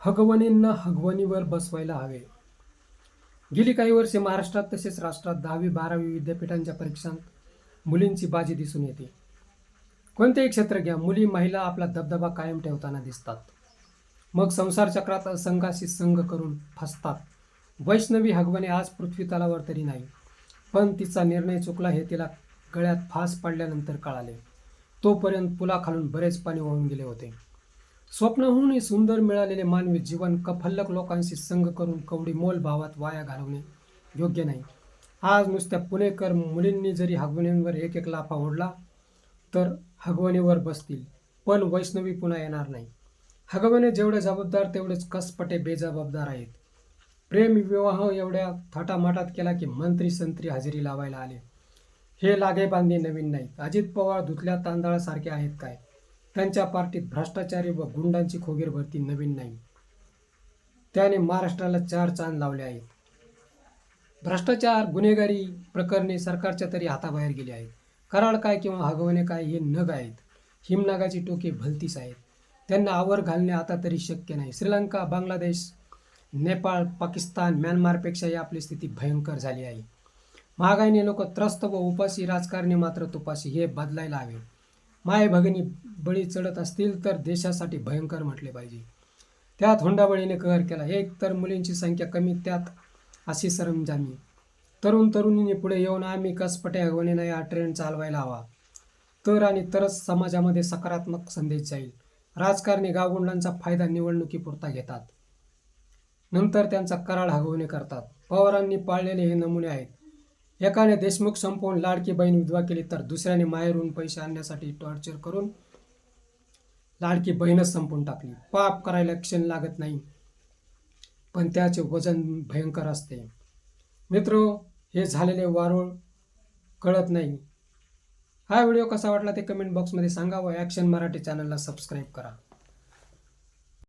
हगवणींना हगवणीवर बसवायला हवे. गेली काही वर्षे महाराष्ट्रात तसेच राष्ट्रात दहावी बारावी विद्यापीठांच्या परीक्षांत मुलींची बाजी दिसून येते. कोणतेही क्षेत्र घ्या मुली महिला आपला दबदबा कायम ठेवताना दिसतात. मग संसार चक्रात असंघाशी संघ करून फसतात. वैष्णवी हगवणे आज पृथ्वी तलावर तरी नाही पण तिचा निर्णय चुकला हे तिला गळ्यात फास पडल्यानंतर कळाले. तोपर्यंत पुलाखालून बरेच पाणी वाहून गेले होते. स्वप्नहूनही सुंदर मिळालेले मानवी जीवन कफल्लक लोकांशी संग करून कवडी मोल भावात वाया घालवणे योग्य नाही. आज नुसत्या पुणेकर मुलींनी जरी हगवणींवर एक एक लाफा ओढला तर हगवणीवर बसतील. पण वैष्णवी पुन्हा येणार नाही. हगवणे जेवढे जबाबदार तेवढेच कसपटे बेजबाबदार आहेत. प्रेम विवाह एवढ्या थाटामाटात केला की मंत्री संत्री हजेरी लावायला आले. हे लागे बांधे नवीन नाहीत. अजित पवार धुतल्या तांदळासारखे आहेत काय? त्यांच्या पार्टीत भ्रष्टाचारी व गुंडांची खोगीर भरती नवीन नाही. त्याने महाराष्ट्राला चार चांद लावले आहेत. भ्रष्टाचार गुन्हेगारी प्रकरणे सरकारच्या तरी हाताबाहेर गेली आहेत. कराळ काय किंवा हगवणे काय हे नग आहेत. हिमनागाची टोके भलतीच आहेत. त्यांना आवर घालणे आता तरी शक्य नाही. श्रीलंका बांगलादेश नेपाळ पाकिस्तान म्यानमारपेक्षाही आपली स्थिती भयंकर झाली आहे. महागाईने लोक त्रस्त व उपाशी राजकारणी मात्र तुपाशी हे बदलायला हवे. माय भगिनी बळी चढत असतील तर देशासाठी भयंकर म्हटले पाहिजे. त्यात हुंडाबळीने कहर केला. एक तर मुलींची संख्या कमी त्यात अशी सरंजामी. तरुण तरुणीने पुढे येऊन आम्ही कसपट्या हगवणे या ट्रेंड चालवायला हवा. तर आणि तरच समाजामध्ये सकारात्मक संदेश जाईल. राजकारणी गावगुंडांचा फायदा निवडणुकीपुरता घेतात. नंतर त्यांचा कराड हगवणे करतात. पवारांनी पाळलेले हे नमुने आहेत. एकाने देशमुख संपवून लाडकी बहीण विधवा केली तर दुसऱ्याने माहेरून पैसे आणण्यासाठी टॉर्चर करून लाडकी बहीणच संपवून टाकली. पाप करायला क्षण लागत नाही पण त्याचे वजन भयंकर असते. मित्र हे झालेले वारुळ कळत नाही. हा व्हिडिओ कसा वाटला ते कमेंट बॉक्समध्ये सांगा व ॲक्शन मराठी चॅनलला सबस्क्राईब करा.